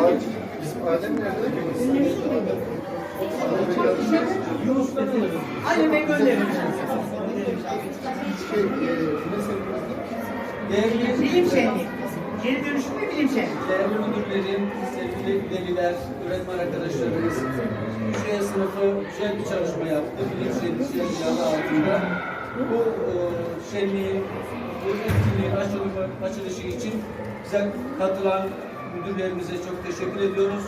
Bizim Adem nerede? Yunus'tan alırım. Anneme. Şey, e? Değerli, Bilim şenliği. Geri dönüşüm ve bilim şenliği. değerli müdürlerim, sevgili veliler, öğretmen arkadaşlarımız, Şuraya sınıfı güzel bir çalışma yaptı. Bilim şenliği adı altında. Bu e, şenliğin, bu etkinliğin açılışı için bize katılan müdürlerimize çok teşekkür ediyoruz.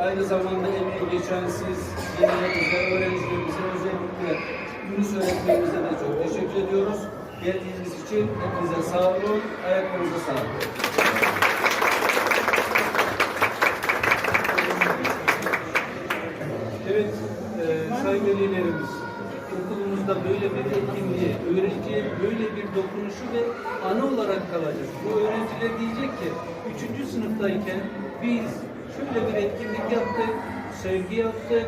Aynı zamanda emeği geçen siz, velilerimize, öğrencilerimize, özellikle Yunus öğretmenimize de çok teşekkür ediyoruz. Geldiğiniz için hepinize sağ olun, ayaklarınıza sağlık. Evet, e, sayın velilerimiz, okulumuzda böyle bir etkinliği, öğrenciye böyle bir dokunuşu ve anı olarak kalacak. Bu öğrenciler diyecek ki, üçüncü sınıftayken biz şöyle bir etkinlik yaptık, sevgi yaptık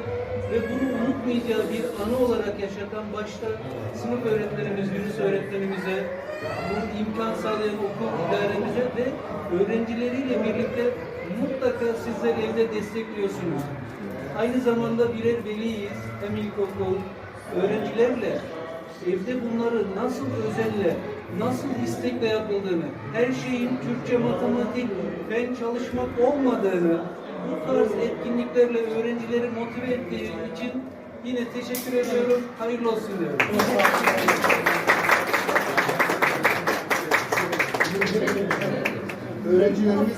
ve bunu unutmayacağı bir anı olarak yaşatan başta sınıf öğretmenimiz, Yunus öğretmenimize, bu imkan sağlayan okul idaremize ve öğrencileriyle birlikte mutlaka sizler evde destekliyorsunuz. Aynı zamanda birer veliyiz. Hem ilkokul öğrencilerle evde bunları nasıl özelle, nasıl istekle yapıldığını, her şeyin Türkçe, matematik, fen çalışmak olmadığını, bu tarz etkinliklerle öğrencileri motive ettiği için yine teşekkür ediyorum. Hayırlı olsun diyorum. Öğrencilerimiz,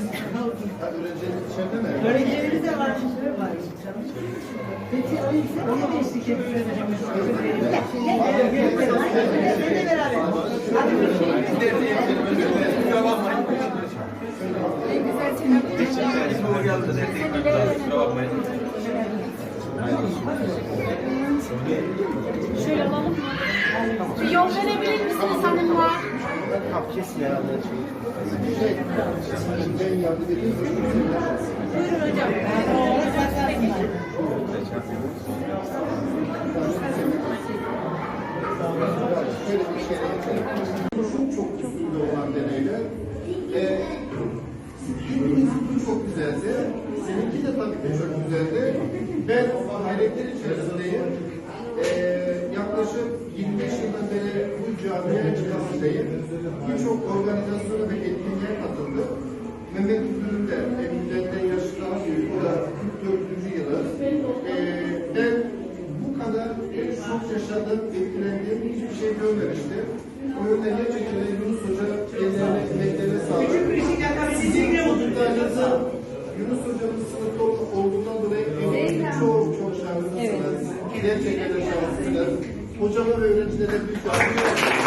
öğrencilerimiz içeride mi? Öğrencilerimiz de var. var. Peki onu da eşlik ediyoruz. Seninle beraber. Hadi görüşelim. Şöyle alalım mı? Bir yol verebilir misiniz hanımlar? Şey, ben yardım edeyim. Buyurun hocam. Şey Çok çok usulü olan deneyler. Ee, çok güzeldi. Seninki de tabii ki çok güzeldi. Ben hayretler içerisindeyim. Ee, yaklaşık 25 yıldan beri bu camiye çıkmasındayım. Birçok organizasyona ve etkinliğe katıldım. Mehmet Müdür'ün de evliliğinden yaşından büyük. O da 44. yılı. Ee, ben bu kadar çok yaşadım, etkilendim, hiçbir şey görmemiştim. O yüzden gerçekten Yunus Hoca ellerine, emeklerine sağlık. Sizin çocuklarınızı Yunus Hoca'nın sınıfta olduğundan dolayı eminim çok çok şanslısınız. Gerçekten de şanslısınız. Hocama ve öğrencilere büyük yardım